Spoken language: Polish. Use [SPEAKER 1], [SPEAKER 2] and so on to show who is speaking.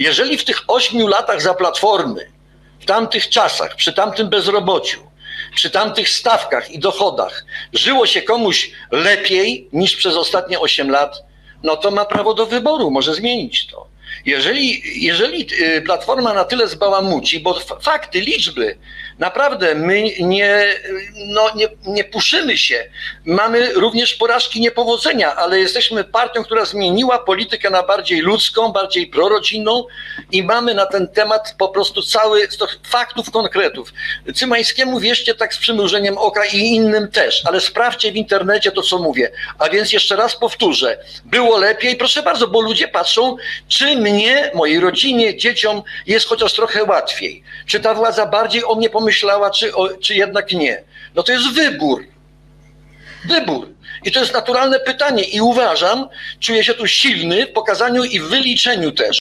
[SPEAKER 1] Jeżeli w tych ośmiu latach za platformy, w tamtych czasach, przy tamtym bezrobociu, przy tamtych stawkach i dochodach żyło się komuś lepiej niż przez ostatnie 8 lat, no to ma prawo do wyboru, może zmienić to. Jeżeli, jeżeli y, Platforma na tyle zbałamuci, bo fakty, liczby, naprawdę my nie, no, nie, nie puszymy się. Mamy również porażki, niepowodzenia, ale jesteśmy partią, która zmieniła politykę na bardziej ludzką, bardziej prorodzinną i mamy na ten temat po prostu cały stos faktów, konkretów. Cymańskiemu wierzcie tak z przymrużeniem oka i innym też, ale sprawdźcie w internecie to, co mówię. A więc jeszcze raz powtórzę, było lepiej, proszę bardzo, bo ludzie patrzą, czy mnie, mojej rodzinie, dzieciom jest chociaż trochę łatwiej. Czy ta władza bardziej o mnie pomyślała, czy, o, czy jednak nie. No to jest wybór. Wybór. I to jest naturalne pytanie i uważam, czuję się tu silny w pokazaniu i wyliczeniu też.